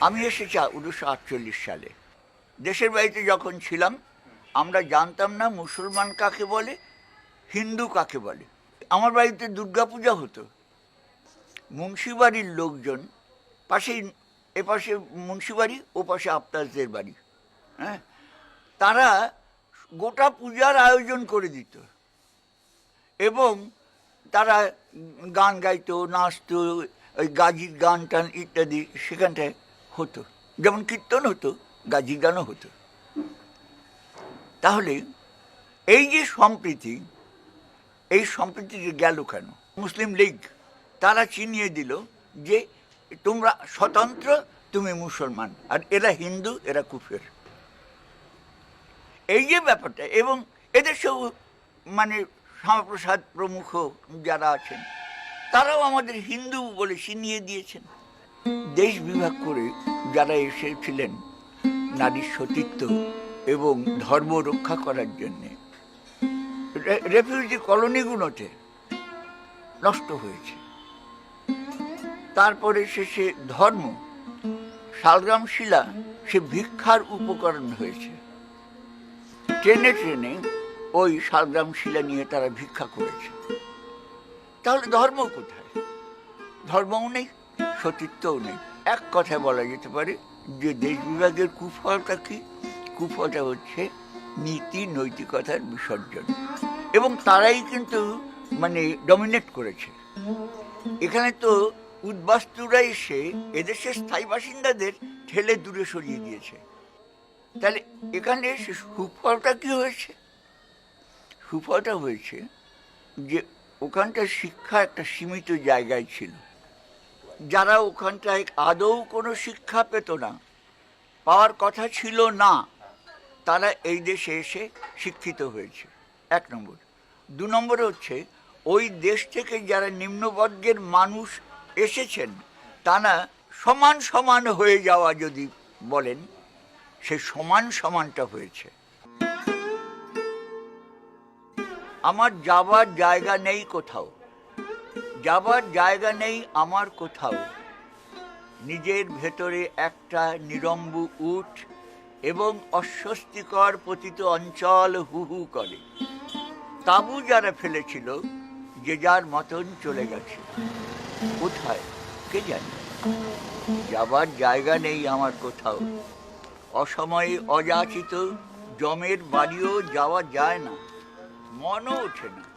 আমি এসেছি উনিশশো আটচল্লিশ সালে। দেশের বাড়িতে যখন ছিলাম, আমরা জানতাম না মুসলমান কাকে বলে, হিন্দু কাকে বলে। আমার বাড়িতে দুর্গাপূজা হতো। মুন্সিবাড়ির লোকজন পাশেই, এপাশে মুন্সিবাড়ি ও পাশে আফতাজদের বাড়ি হ্যাঁ? তারা গোটা পূজার আয়োজন করে দিত। এবং তারা গান গাইতো, নাচতো, ওই গাজির গান টান ইত্যাদি সেখানটায় হতো, যেমন কীর্তন হতো গাজির গানও হতো। তাহলে এই যে সম্প্রীতি, এই সম্প্রীতি যে গেল কেন? মুসলিম লীগ, তারা চিনিয়ে দিল যে তোমরা স্বতন্ত্র, তুমি মুসলমান, আর এরা হিন্দু, এরা কুফের। এই যে ব্যাপারটা, এবং এদের সব মানে শ্যামাপ্রসাদ প্রমুখ যারা আছেন, তারাও আমাদের হিন্দু বলে চিনিয়ে দিয়েছেন। দেশ বিভাগ করে যারা এসেছিলেন নারীর সতীত্ব এবং ধর্ম রক্ষা করার জন্যে রেফিউজি কলোনিগুলোতে নষ্ট হয়েছে, তারপরে শেষে ধর্ম, শালগ্রাম শিলা সে ভিক্ষার উপকরণ হয়েছে। ট্রেনে ট্রেনে ওই শালগ্রাম শিলা নিয়ে তারা ভিক্ষা করেছে। তাহলে ধর্ম কোথায়? ধর্মও নেই। সতীত্বও নেই। এক কথায় বলা যেতে পারে যে দেশ বিভাগের কুফলটা কি? কুফলটা হচ্ছে নীতি, নৈতিকতার বিসর্জন। এবং তারাই কিন্তু মানে ডমিনেট করেছে। এখানে তো উদ্বাস্তুরা এসে এদেশের স্থায়ী বাসিন্দাদের ঠেলে দূরে সরিয়ে দিয়েছে। তাহলে এখানে সে সুফলটা কি হয়েছে? সুফলটা হয়েছে যে ওখানটার শিক্ষা একটা সীমিত জায়গায় ছিল। যারা ওখানটায় আদৌ কোনো শিক্ষা পেত না, পাওয়ার কথা ছিল না, তারা এই দেশে এসে শিক্ষিত হয়েছে। এক নম্বর। দু নম্বর হচ্ছে, ওই দেশ থেকে যারা নিম্নবর্গের মানুষ এসেছেন, তারা সমান সমান হয়ে যাওয়া যদি বলেন, সে সমান সমানটা হয়েছে। আমার যাবার জায়গা নেই কোথাও। যাবার জায়গা নেই আমার কোথাও। নিজের ভেতরে একটা নিরম্ব উঠ এবং অস্বস্তিকর পতিত অঞ্চল হু হু করে। তাবু যারা ফেলেছিল, যে যার মতন চলে গেছে। কোথায়, কে জানে? যাবার জায়গা নেই আমার কোথাও। অসময়ে অযাচিত জমের বাড়িও যাওয়া যায় না। মনও ওঠে না।